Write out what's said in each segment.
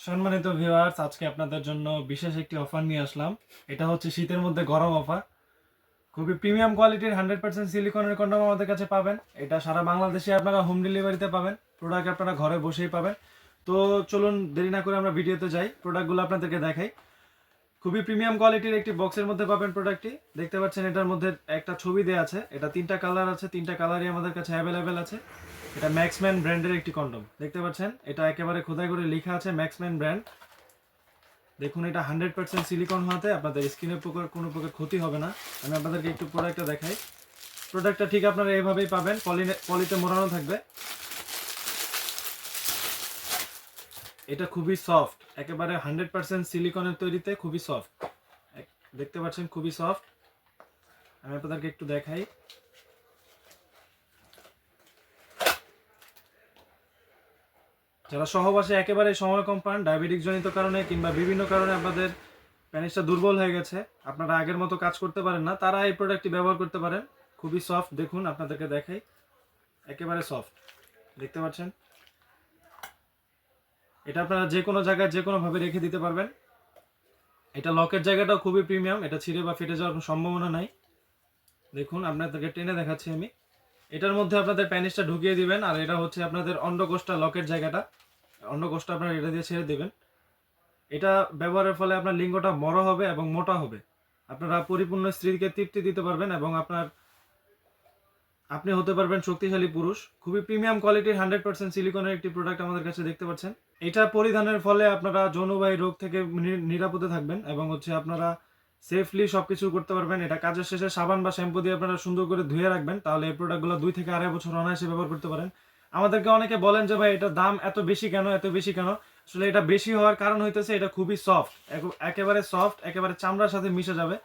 সম্মানিত ভিউয়ার্স আজকে আপনাদের জন্য বিশেষ একটি অফার নিয়ে আসলাম। এটা হচ্ছে শীতের মধ্যে গরম অফার খুবই প্রিমিয়াম কোয়ালিটির হান্ড্রেড পার্সেন্ট সিলিকনের কন্ডম আমাদের কাছে পাবেন। এটা সারা বাংলাদেশে আপনারা হোম ডেলিভারিতে পাবেন। প্রোডাক্ট আপনারা ঘরে বসেই পাবেন। তো চলুন দেরি না করে আমরা ভিডিওতে যাই। প্রোডাক্টগুলো আপনাদেরকে দেখাই। খুবই প্রিমিয়াম কোয়ালিটির একটি বক্সের মধ্যে পাবেন প্রোডাক্টটি দেখতে পাচ্ছেন এটার মধ্যে একটা ছবি দেওয়া আছে। এটা তিনটা কালার আছে। তিনটা কালারই আমাদের কাছে অ্যাভেলেবেল আছে। এটা ম্যাক্সম্যান ব্র্যান্ডের একটি কন্ডম দেখতে পাচ্ছেন? এটা একেবারে খোদাই করে লেখা আছে ম্যাক্সম্যান ব্র্যান্ড দেখুন, এটা হান্ড্রেড পার্সেন্ট সিলিকন হওয়াতে আপনাদের স্কিনের প্রকার, কোনো প্রকার ক্ষতি হবে না। আমি আপনাদেরকে একটু প্রোডাক্টটা দেখাই। প্রোডাক্টটা ঠিক আপনারা এভাবেই পাবেন। পলিনে পলিতে মোড়ানো থাকবে। এটা খুবই সফট একেবারে হান্ড্রেড পার্সেন্ট সিলিকনের তৈরিতে খুবই সফট দেখতে পাচ্ছেন? খুবই সফট আমি আপনাদেরকে একটু দেখাই। যারা সহবাসে একেবারে সময় কম পান ডায়াবেটিক জনিত কারণে কিংবা বিভিন্ন কারণে আপনাদের প্যানিসটা দুর্বল হয়ে গেছে, আপনারা আগের মতো কাজ করতে পারেন না, তারা এই প্রোডাক্টটি ব্যবহার করতে পারেন। খুবই সফট, দেখুন, আপনাদেরকে দেখাই। একেবারে সফট, দেখতে পাচ্ছেন? এটা আপনারা যে কোনো জায়গায় যে কোনোভাবে রেখে দিতে পারবেন। এটা লকের জায়গাটাও খুবই প্রিমিয়াম, এটা ছিঁড়ে বা ফেটে যাওয়ার সম্ভাবনা নাই। দেখুন, আপনাদেরকে টেনে দেখাচ্ছি আমি। এটার মধ্যে আপনাদের প্যানিসটা ঢুকিয়ে দিবেন, আর এটা হচ্ছে আপনাদের অন্ডকোষটা লকের জায়গাটা। অন্ডকোষটা আপনারা এটা দিয়ে ছেড়ে দেবেন। এটা ব্যবহারের ফলে আপনার লিঙ্গটা বড় হবে এবং মোটা হবে। আপনারা পরিপূর্ণ স্ত্রীকে তৃপ্তি দিতে পারবেন এবং আপনার, আপনি হতে পারবেন শক্তিশালী পুরুষ। খুবই প্রিমিয়াম কোয়ালিটির হান্ড্রেড পার্সেন্ট সিলিকনের একটি প্রোডাক্ট আমাদের কাছে দেখতে পাচ্ছেন। এটা পরিধানের ফলে আপনারা যৌনবাহী রোগ থেকে নিরাপদে থাকবেন এবং হচ্ছে আপনারা সেফলি সবকিছু করতে পারবেন। এটা কাজের শেষে সাবান বা শ্যাম্পু দিয়ে আপনারা সুন্দর করে ধুয়ে রাখবেন, তাহলে এই প্রোডাক্টগুলো দুই থেকে আড়াই বছর অনায়াসে ব্যবহার করতে পারেন। আমাদেরকে অনেকে বলেন যে, ভাই, এটা দাম এত বেশি কেন, এত বেশি কেন? আসলে এটা বেশি হওয়ার কারণ হইতেছে, এটা খুবই সফট একেবারে সফট একেবারে চামড়ার সাথে মিশে যাবে।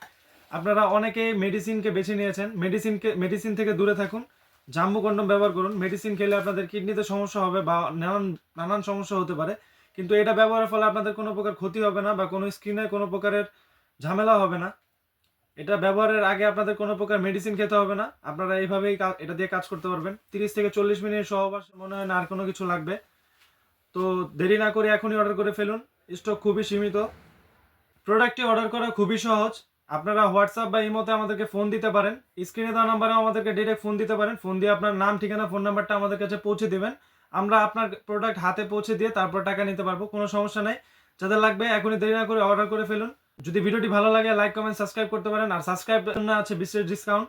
আপনারা অনেকেই মেডিসিনকে বেছে নিয়েছেন। মেডিসিনকে মেডিসিন থেকে দূরে থাকুন, জাম্বু কন্ডম ব্যবহার করুন। মেডিসিন খেলে আপনাদের কিডনিতে সমস্যা হবে বা নানান নানান সমস্যা হতে পারে। কিন্তু এটা ব্যবহারের ফলে আপনাদের কোনো প্রকার ক্ষতি হবে না বা কোনো স্কিনে কোনো প্রকারের ঝামেলা হবে না। এটা ব্যবহারের আগে আপনাদের কোনো প্রকার মেডিসিন খেতে হবে না। আপনারা এইভাবেই এটা দিয়ে কাজ করতে পারবেন। তিরিশ থেকে চল্লিশ মিনিট সহবাস মনে হয় না আর কোনো কিছু লাগবে। তো দেরি না করে এখনই অর্ডার করে ফেলুন। স্টক খুবই সীমিত। প্রোডাক্টটি অর্ডার করা খুবই সহজ। আপনারা হোয়াটসঅ্যাপ বা ইমোতে আমাদেরকে ফোন দিতে পারেন। স্ক্রিনে দেওয়া নাম্বারে আমাদেরকে ডিরেক্ট ফোন দিতে পারেন। ফোন দিয়ে আপনার নাম, ঠিকানা ফোন নাম্বারটা আমাদের কাছে পৌঁছে দেবেন। আমরা আপনার প্রোডাক্ট হাতে পৌঁছে দিয়ে তারপর টাকা নিতে পারব। কোনো সমস্যা নাই। যাদের লাগবে এখনই দেরি না করে অর্ডার করে ফেলুন। যদি ভিডিওটি ভালো লাগে লাইক কমেন্ট সাবস্ক্রাইব করতে পারেন। আর সাবস্ক্রাইব আছে বিশেষ ডিসকাউন্ট